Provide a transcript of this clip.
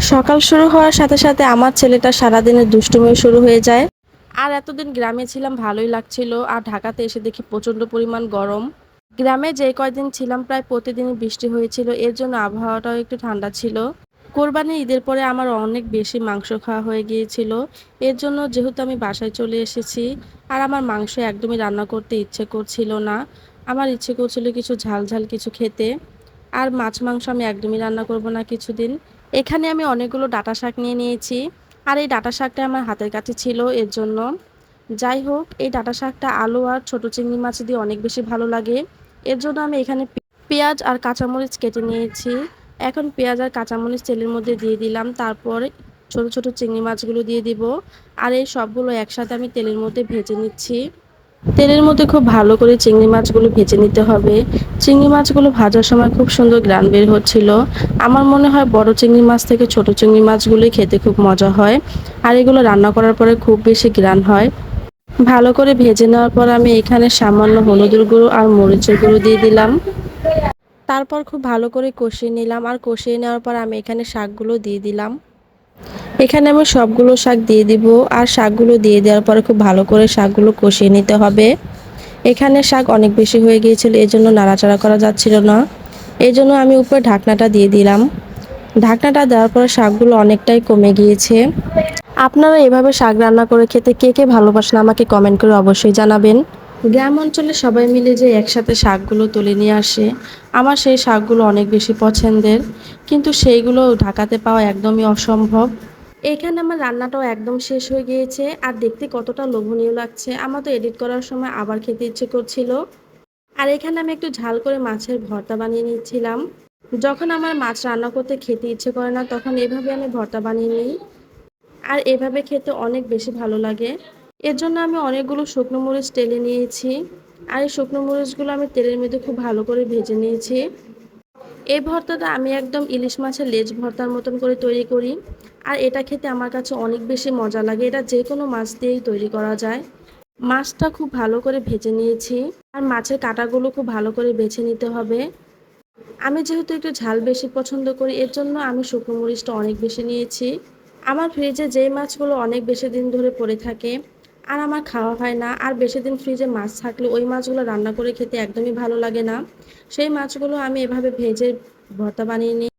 সকাল শুরু হওয়ার সাথে সাথে আমার ছেলেটা সারাদিনের দুষ্টুমি শুরু হয়ে যায়। আর এতদিন গ্রামে ছিলাম, ভালোই লাগছিল। আর ঢাকাতে এসে দেখি প্রচণ্ড পরিমাণ গরম। গ্রামে যে কয়দিন ছিলাম, প্রায় প্রতিদিনই বৃষ্টি হয়েছিল। এর জন্য আবহাওয়াটাও একটু ঠান্ডা ছিল। কোরবানির ঈদের পরে আমার অনেক বেশি মাংস খাওয়া হয়ে গিয়েছিল। এর জন্য যেহেতু আমি বাসায় চলে এসেছি, আর আমার মাংস একদমই রান্না করতে ইচ্ছে করছিল না। আমার ইচ্ছে করছিল কিছু ঝাল ঝাল কিছু খেতে। আর মাছ মাংস আমি একদমই রান্না করব না কিছুদিন। এখানে আমি অনেকগুলো ডাটা শাক নিয়ে নিয়েছি। আর এই ডাটা শাকটা আমার হাতের কাছে ছিল, এর জন্য। যাই হোক, এই ডাটা শাকটা আলু আর ছোটো চিংড়ি মাছ দিয়ে অনেক বেশি ভালো লাগে। এর জন্য আমি এখানে পেঁয়াজ আর কাঁচামরিচ কেটে নিয়েছি। এখন পেঁয়াজ আর কাঁচামরিচ তেলের মধ্যে দিয়ে দিলাম। তারপর ছোট ছোট চিংড়ি মাছগুলো দিয়ে দিব। আর এই সবগুলো একসাথে আমি তেলের মধ্যে ভেজে নিচ্ছি। তেলের মধ্যে খুব ভালো করে চিংড়ি মাছগুলো ভেজে নিতে হবে। চিংড়ি মাছগুলো ভাজার সময় খুব সুন্দর গ্রান বের হচ্ছিল। আমার মনে হয় বড় চিংড়ি মাছ থেকে ছোট চিংড়ি মাছগুলোই খেতে খুব মজা হয়। আর এগুলো রান্না করার পরে খুব বেশি গ্রান হয়। ভালো করে ভেজে নেওয়ার পর আমি এখানে সামান্য হলুদের গুঁড়ো আর মরিচের গুঁড়ো দিয়ে দিলাম। তারপর খুব ভালো করে কষিয়ে নিলাম। আর কষিয়ে নেওয়ার পর আমি এখানে শাকগুলো দিয়ে দিলাম। এখানে আমি সবগুলো শাক দিয়ে দিব আর শাকগুলো দিয়ে দেওয়ার পরে খুব ভালো করে শাকগুলো কষিয়ে নিতে হবে। এখানে শাক অনেক বেশি হয়ে গিয়েছিল এই জন্য নাড়াচাড়া করা যাচ্ছিল না। এই জন্য আমি উপরে ঢাকনাটা দিয়ে দিলাম। ঢাকনাটা দেওয়ার পরে শাকগুলো অনেকটাই কমে গিয়েছে। আপনারা এভাবে শাক রান্না করে খেতে কে কে ভালোবাসেন আমাকে কমেন্ট করে অবশ্যই জানাবেন। গ্রাম অঞ্চলে সবাই মিলে যে একসাথে শাকগুলো তুলে নিয়ে আসে, আমার সেই শাকগুলো অনেক বেশি পছন্দের, কিন্তু সেইগুলো ঢাকাতে পাওয়া একদমই অসম্ভব। এখানে আমার রান্নাটাও একদম শেষ হয়ে গিয়েছে, আর দেখতে কতটা লোভনীয় লাগছে। আমার তো এডিট করার সময় আবার খেতে ইচ্ছে করছিল। আর এখানে আমি একটু ঝাল করে মাছের ভর্তা বানিয়ে নিচ্ছিলাম। যখন আমার মাছ রান্না করতে খেতে ইচ্ছে করে না, তখন এভাবে আমি ভর্তা বানিয়ে নিই। আর এভাবে খেতে অনেক বেশি ভালো লাগে। এর জন্য আমি অনেকগুলো শুকনো মরিচ টেলে নিয়েছি। আর এই শুকনো মরিচগুলো আমি তেলের মধ্যে খুব ভালো করে ভেজে নিয়েছি। এই ভর্তাটা আমি একদম ইলিশ মাছের লেজ ভর্তার মতন করে তৈরি করি। আর এটা খেতে আমার কাছে অনেক বেশি মজা লাগে। এটা যে কোনো মাছ দিয়েই তৈরি করা যায়। মাছটা খুব ভালো করে ভেজে নিয়েছি। আর মাছের কাঁটাগুলো খুব ভালো করে বেছে নিতে হবে। আমি যেহেতু একটু ঝাল বেশি পছন্দ করি, এর জন্য আমি শুকনো মরিচটা অনেক বেশি নিয়েছি। আমার ফ্রিজে যেই মাছগুলো অনেক বেশি দিন ধরে পড়ে থাকে আর আমার খাওয়া হয় না। আর বেশি দিন ফ্রিজে মাছ থাকলে ওই মাছগুলো রান্না করে খেতে একদমই ভালো লাগে না। সেই মাছগুলো আমি এভাবে ভেজে ভর্তা বানিয়ে নিই।